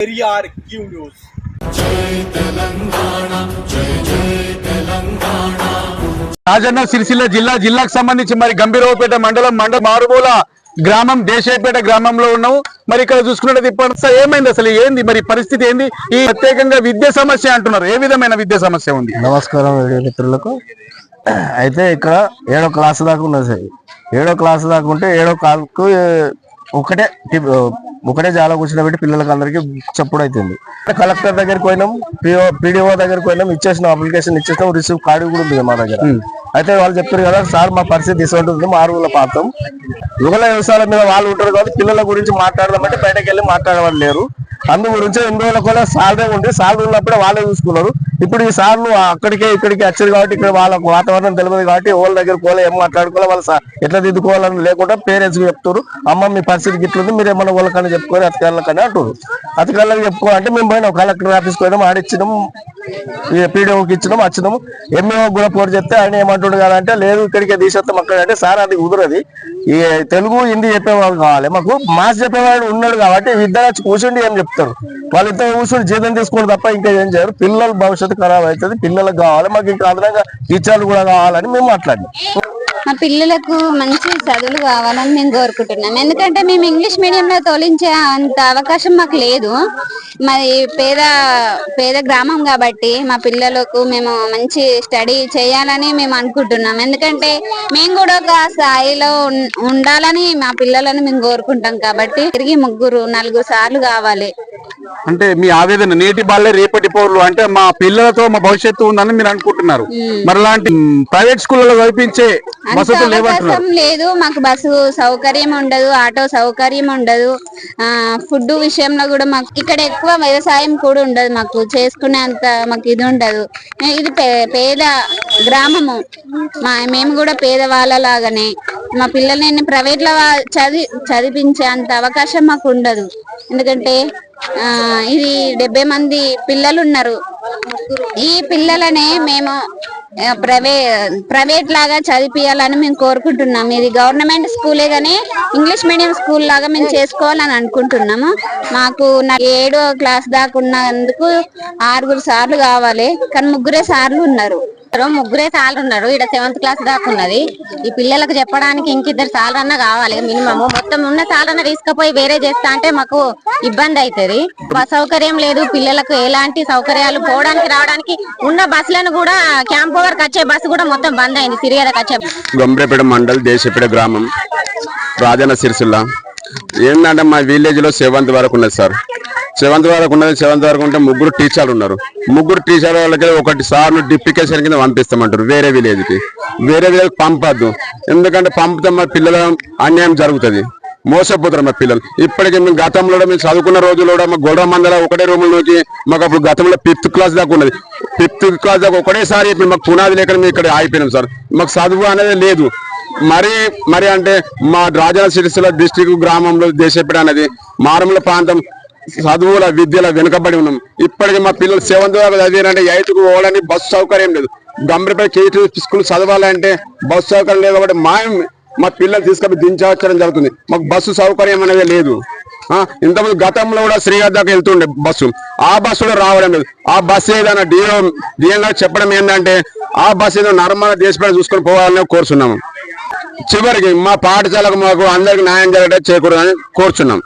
Periyar Q news. Rajanna Sircilla జిల్లా జిల్లాకు సంబంధించి మరి గంభీరవపేట మండలం మండ మారుమూల గ్రామం దేశాయపేట గ్రామంలో ఉన్నాము. మరి ఇక్కడ చూసుకున్నట్టు ఇప్పుడు ఏమైంది అసలు? ఏంది మరి పరిస్థితి ఏంది? ఈ ప్రత్యేకంగా విద్య సమస్య అంటున్నారు. ఏ విధమైన విద్య సమస్య ఉంది? నమస్కారం మిత్రులకు. అయితే ఇక్కడ ఏడో క్లాస్ దాకా ఉన్నది. సార్ ఏడో క్లాస్ దాకా ఉంటే ఏడో క్లాస్కు ఒకటే ఒకటే జాల కూర్చుని పిల్లలకి అందరికి చెప్పుడు అవుతుంది కలెక్టర్ దగ్గరికి పోయినాం పీడిఓ దగ్గరికి పోయినాం ఇచ్చేసిన అప్లికేషన్ ఇచ్చేసినాం రిసీవ్ కార్డు కూడా ఉంది మా దగ్గర. అయితే వాళ్ళు చెప్పారు కదా సార్ మా పరిస్థితి మా ఆరుగుల పాతం యుగల వ్యవసాయాల మీద వాళ్ళు ఉంటారు కాబట్టి పిల్లల గురించి మాట్లాడదామంటే బయటకు వెళ్ళి మాట్లాడేవాళ్ళు లేరు. అందు గురించి ఎన్ని రోజుల కూడా సాలరీ ఉంది. సాలరీ ఉన్నప్పుడే వాళ్ళే చూసుకున్నారు. ఇప్పుడు ఈ సార్లు అక్కడికే ఇక్కడికి వచ్చారు కాబట్టి ఇక్కడ వాళ్ళకు వాతావరణం తెలియదు కాబట్టి వాళ్ళ దగ్గర పోలే ఏం మాట్లాడుకోవాలి వాళ్ళ ఎట్లా దిద్దుకోవాలని లేకుండా పేరెంట్స్ చెప్తారు అమ్మ మీ పరిస్థితి ఇట్లుంది మీరు ఏమన్నా వాళ్ళకని చెప్పుకొని అతకాళ్ళకని అంటారు అతకాళ్ళకి చెప్పుకోవాలంటే మేము పోయినాం కలెక్టర్ ఆఫీస్కి పోయినాం ఆడిచ్చినాం పీడీఓకి ఇచ్చినాం వచ్చినాము. ఎంఏఓ కూడా పోరు చెప్తే ఆయన ఏమంటుండు కదా అంటే లేదు ఇక్కడికే తీసేస్తాం అక్కడ. అంటే సార్ అది కుదరది ఈ తెలుగు హిందీ చెప్పేవాళ్ళు కావాలి. మాకు మాస్ చెప్పేవాడు ఉన్నాడు కాబట్టి ఇద్దరు వచ్చి కూర్చుండి ఏం చెప్తారు. వాళ్ళిద్దరు కూర్చుని జీతం తీసుకోండి తప్ప ఇంకా ఏం చేయరు. పిల్లల భవిష్యత్తు ఖరాబ్ అవుతుంది పిల్లలకు కావాలి మాకు ఇంకా అదనంగా టీచర్లు కూడా కావాలని మేము మాట్లాడినాం. మా పిల్లలకు మంచి చదువులు కావాలని మేము కోరుకుంటున్నాం. ఎందుకంటే మేము ఇంగ్లీష్ మీడియంలో తోలించే అంత అవకాశం మాకు లేదు. మరి పేద పేద గ్రామం కాబట్టి మా పిల్లలకు మేము మంచి స్టడీ చేయాలని మేము అనుకుంటున్నాం. ఎందుకంటే మేము కూడా ఒక స్థాయిలో ఉండాలని మా పిల్లలను మేము కోరుకుంటాం కాబట్టి తిరిగి ముగ్గురు నలుగురు సార్లు కావాలి. అంటే మీ ఆవేదన నేటి బాలే రేపటి పౌరులు అంటే మా పిల్లలతో మా భవిష్యత్తు ఉందని మీరు అనుకుంటున్నారు. మరి అలాంటి ప్రైవేట్ స్కూళ్ళలో కల్పించే అంత వసతులు లేవంటున్నారు. లేదు. మాకు బస్సు సౌకర్యం ఉండదు ఆటో సౌకర్యం ఉండదు. ఆ ఫుడ్ విషయంలో కూడా మాకు ఇక్కడ ఎక్కువ వ్యవసాయం కూడా ఉండదు మాకు. చేసుకునే అంత మాకు ఇది ఉండదు. ఇది పేద గ్రామము. మా మేము కూడా పేదవాళ్ళ లాగానే మా పిల్లల్ని ప్రైవేట్లో చదివి చదివించే అంత అవకాశం మాకు ఉండదు. ఎందుకంటే ఆ ఇది డెబ్బై మంది పిల్లలు ఉన్నారు ఈ పిల్లలనే మేము ప్రైవే ప్రైవేట్ లాగా చదివియాలని మేము కోరుకుంటున్నాం. ఇది గవర్నమెంట్ స్కూలే కానీ ఇంగ్లీష్ మీడియం స్కూల్ లాగా మేము చేసుకోవాలని అనుకుంటున్నాము. మాకు నా ఏడో క్లాస్ దాకా ఉన్నందుకు ఆరుగురు సార్లు కావాలి. కానీ ముగ్గురే సార్లు ఉన్నారు. ముగ్గురే సార్ ఉన్నారు. ఇక్కడ సెవెంత్ క్లాస్ దాకా ఉన్నది. ఈ పిల్లలకు చెప్పడానికి ఇంకిద్దరు సార్ అన్న కావాలి. మినిమం మొత్తం ఉన్న సార్లు తీసుకుపోయి వేరే చేస్తా అంటే మాకు ఇబ్బంది అవుతుంది బస్ సౌకర్యం లేదు. పిల్లలకు ఎలాంటి సౌకర్యాలు? పోవడానికి రావడానికి ఉన్న బస్సులను కూడా క్యాంప్ ఓవర్కి వచ్చే బస్సు కూడా మొత్తం బంద్ అయింది. సిరిగడకు వచ్చే గొంబ్రేపేట మండల్ దేశపేట గ్రామం. రాజన్న సిరిసిల్ల. ఏంటంటే మా విలేజ్లో సెవెంత్ వరకు ఉన్నది సార్. సెవెంత్ వరకు ఉన్నది సెవెంత్ వరకు ఉంటే ముగ్గురు టీచర్లు ఉన్నారు. ముగ్గురు టీచర్ వాళ్ళకి ఒకటి సార్ను డిప్లికేషన్ కింద పంపిస్తామంటారు వేరే విలేజ్కి. వేరే విలేజ్ పంపద్దు. ఎందుకంటే పంపితే మా పిల్లల అన్యాయం జరుగుతుంది. మోసపోతారు మా పిల్లలు. ఇప్పటికీ మేము గతంలో మేము చదువుకున్న రోజుల్లో కూడా మా గొడవ మందల ఒకటే రూముల్లోకి మాకు అప్పుడు గతంలో ఫిఫ్త్ క్లాస్ దాకా ఉన్నది. ఫిఫ్త్ క్లాస్ దాకా ఒకటేసారి ఇప్పుడు మాకు పునాది లేక మేము ఇక్కడ ఆగిపోయినాం సార్. మాకు చదువు అనేది లేదు. మరి మరి అంటే మా రాజన్న సిరిసిల్ల డిస్టిక్ గ్రామంలో దేశపేట అనేది మారుమూల ప్రాంతం చదువుల విద్యల వెనుకబడి ఉన్నాం. ఇప్పటికీ మా పిల్లలు సెవెంత్ దాకా చదివారంటే ఎయిత్కు పోవడానికి బస్సు సౌకర్యం లేదు. గంభీరపై కేటీ స్కూల్ చదవాలంటే బస్సు సౌకర్యం లేదు కాబట్టి మా మా పిల్లలు తీసుకొని దించవచ్చడం జరుగుతుంది. మాకు బస్సు సౌకర్యం అనేది లేదు. ఆ, ఇంతకుముందు గతంలో కూడా శ్రీగారి దాకా వెళ్తుండే బస్సు. ఆ బస్సు కూడా రావడం లేదు. ఆ బస్సు ఏదైనా డిఓ డిఎం గారు చెప్పడం ఏంటంటే ఆ బస్సు ఏదో నర్మదా దేశపేట చూసుకొని పోవాలని కోరుచున్నాము. చివరికి మా పాఠశాలకు మాకు అందరికి న్యాయం జరగడం చేకూరదని కోరుచున్నాం.